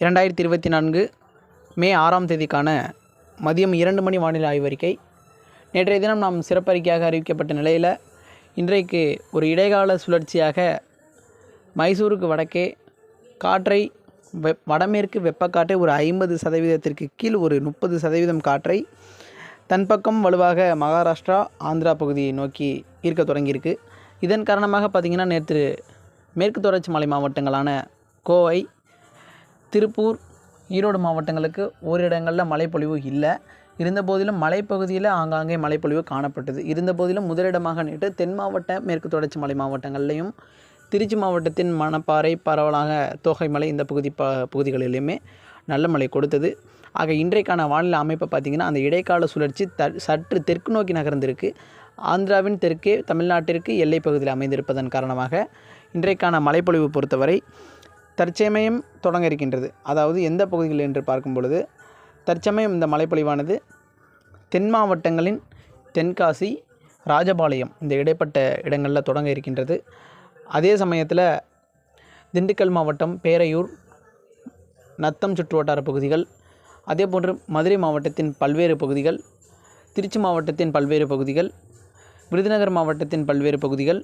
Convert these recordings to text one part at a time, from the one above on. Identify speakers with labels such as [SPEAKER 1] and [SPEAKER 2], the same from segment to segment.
[SPEAKER 1] இரண்டாயிரத்தி இருபத்தி நான்கு மே ஆறாம் தேதிக்கான மதியம் இரண்டு மணி வானிலை ஆய்வறிக்கை நேற்றைய தினம் நாம் சிறப்பறிக்கையாக அறிவிக்கப்பட்ட நிலையில் இன்றைக்கு ஒரு இடைக்கால சுழற்சியாக மைசூருக்கு வடக்கே காற்றை வெப் வடமேற்கு வெப்பக்காற்றை ஒரு ஐம்பது சதவீதத்திற்கு கீழ் ஒரு முப்பது சதவீதம் காற்றை தன் பக்கம் வலுவாக மகாராஷ்டிரா ஆந்திரா பகுதியை நோக்கி ஈர்க்க தொடங்கியிருக்கு. இதன் காரணமாக பார்த்திங்கன்னா நேற்று மேற்கு தொடர்ச்சி மலை மாவட்டங்களான கோவை திருப்பூர் ஈரோடு மாவட்டங்களுக்கு ஓரிடங்களில் மழைப்பொழிவு இல்லை. இருந்த போதிலும் மலைப்பகுதியில் ஆங்காங்கே மழைப்பொழிவு காணப்பட்டது. இருந்த போதிலும் முதலிடமாக நேற்று தென் மாவட்ட மேற்கு தொடர்ச்சி மலை மாவட்டங்கள்லையும் திருச்சி மாவட்டத்தின் மணப்பாறை பரவலாக தோகைமலை இந்த பகுதி ப பகுதிகளிலுமே நல்ல மழை கொடுத்தது. ஆக இன்றைக்கான வானிலை அமைப்பை பார்த்திங்கன்னா அந்த இடைக்கால சுழற்சி த சற்று தெற்கு நோக்கி நகர்ந்திருக்கு. ஆந்திராவின் தெற்கே தமிழ்நாட்டிற்கு எல்லைப் பகுதியில் அமைந்திருப்பதன் காரணமாக இன்றைக்கான மழைப்பொழிவு பொறுத்தவரை தற்சமயம் தொடங்க இருக்கின்றது அதாவது எந்த பகுதிகள் என்று பார்க்கும் பொழுது தற்சமயம் இந்த மழைப்பொழிவானது தென் மாவட்டங்களின் தென்காசி ராஜபாளையம் இந்த இடைப்பட்ட இடங்களில் தொடங்க இருக்கின்றது அதே சமயத்தில் திண்டுக்கல் மாவட்டம் பேரையூர் நத்தம் சுற்றுவட்டார பகுதிகள் அதே போன்று மதுரை மாவட்டத்தின் பல்வேறு பகுதிகள் திருச்சி மாவட்டத்தின் பல்வேறு பகுதிகள் விருதுநகர் மாவட்டத்தின் பல்வேறு பகுதிகள்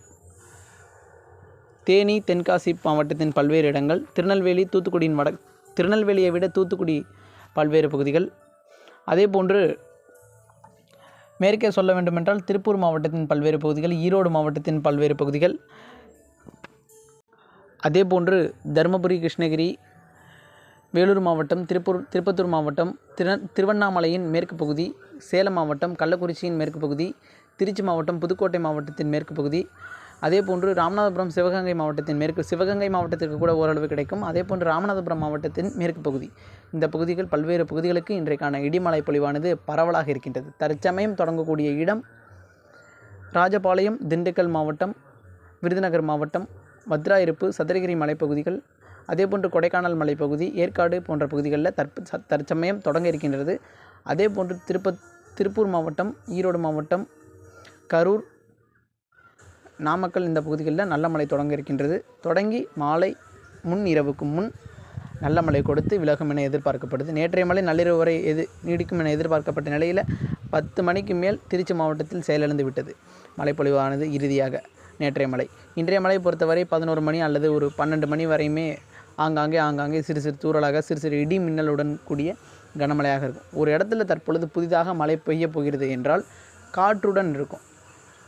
[SPEAKER 1] தேனி தென்காசி மாவட்டத்தின் பல்வேறு இடங்கள் திருநெல்வேலி தூத்துக்குடியின் வட திருநெல்வேலியை விட தூத்துக்குடி பல்வேறு பகுதிகள். அதே போன்று மேற்கே சொல்ல வேண்டுமென்றால் திருப்பூர் மாவட்டத்தின் பல்வேறு பகுதிகள் ஈரோடு மாவட்டத்தின் பல்வேறு பகுதிகள். அதே போன்று தருமபுரி கிருஷ்ணகிரி வேலூர் மாவட்டம் திருப்பூர் திருப்பத்தூர் மாவட்டம் திரு திருவண்ணாமலையின் மேற்கு பகுதி சேலம் மாவட்டம் கள்ளக்குறிச்சியின் மேற்கு பகுதி திருச்சி மாவட்டம் புதுக்கோட்டை மாவட்டத்தின் மேற்கு பகுதி அதே போன்று ராமநாதபுரம் சிவகங்கை மாவட்டத்தின் மேற்கு சிவகங்கை மாவட்டத்திற்கு கூட ஓரளவு கிடைக்கும். அதே போன்று ராமநாதபுரம் மாவட்டத்தின் மேற்கு பகுதி. இந்த பகுதிகள் பல்வேறு பகுதிகளுக்கு இன்றைக்கான இடிமலை பொழிவானது பரவலாக இருக்கின்றது. தற்சமயம் தொடங்கக்கூடிய இடம் ராஜபாளையம் திண்டுக்கல் மாவட்டம் விருதுநகர் மாவட்டம் வத்ராயிருப்பு சதுரகிரி மலைப்பகுதிகள் அதேபோன்று கொடைக்கானல் மலைப்பகுதி ஏற்காடு போன்ற பகுதிகளில் தற்ப ச- தற்சமயம் தொடங்க இருக்கின்றது. அதே போன்று திருப்ப திருப்பூர் மாவட்டம் ஈரோடு மாவட்டம் கரூர் நாமக்கல் இந்த பகுதிகளில் நல்ல மழை தொடங்க இருக்கின்றது. தொடங்கி மாலை முன் இரவுக்கு முன் நல்ல மழை கொடுத்து விலகும் என எதிர்பார்க்கப்படுது. நேற்றைய மழை நள்ளிரவு வரை எது நீடிக்கும் என எதிர்பார்க்கப்பட்ட நிலையில் பத்து மணிக்கு மேல் திருச்சி மாவட்டத்தில் செயலிழந்து விட்டது. மழைப்பொழிவானது இறுதியாக நேற்றைய மழை. இன்றைய மழை பொறுத்தவரை பதினோரு மணி அல்லது ஒரு பன்னெண்டு மணி வரையுமே ஆங்காங்கே ஆங்காங்கே சிறு சிறு தூறலாக சிறு சிறு இடி மின்னலுடன் கூடிய கனமழையாக இருக்கும். ஒரு இடத்துல தற்பொழுது புதிதாக மழை பெய்ய போகிறது என்றால் காற்றுடன் இருக்கும்.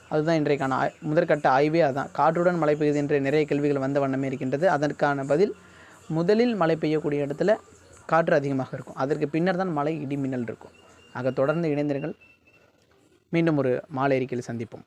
[SPEAKER 1] அதுதான் இன்றைக்கான முதற்கட்ட ஆய்வே அதுதான் காற்றுடன் மழை பெய்யுது என்ற நிறைய கேள்விகள் வந்த வண்ணமே இருக்கின்றது. அதற்கான பதில் முதலில் மழை பெய்யக்கூடிய இடத்துல காற்று அதிகமாக இருக்கும். அதற்கு பின்னர் தான் மழை இடி மின்னல் இருக்கும். ஆக தொடர்ந்து இணைந்திருங்கள். மீண்டும் ஒரு மாலை அறிக்கையில் சந்திப்போம்.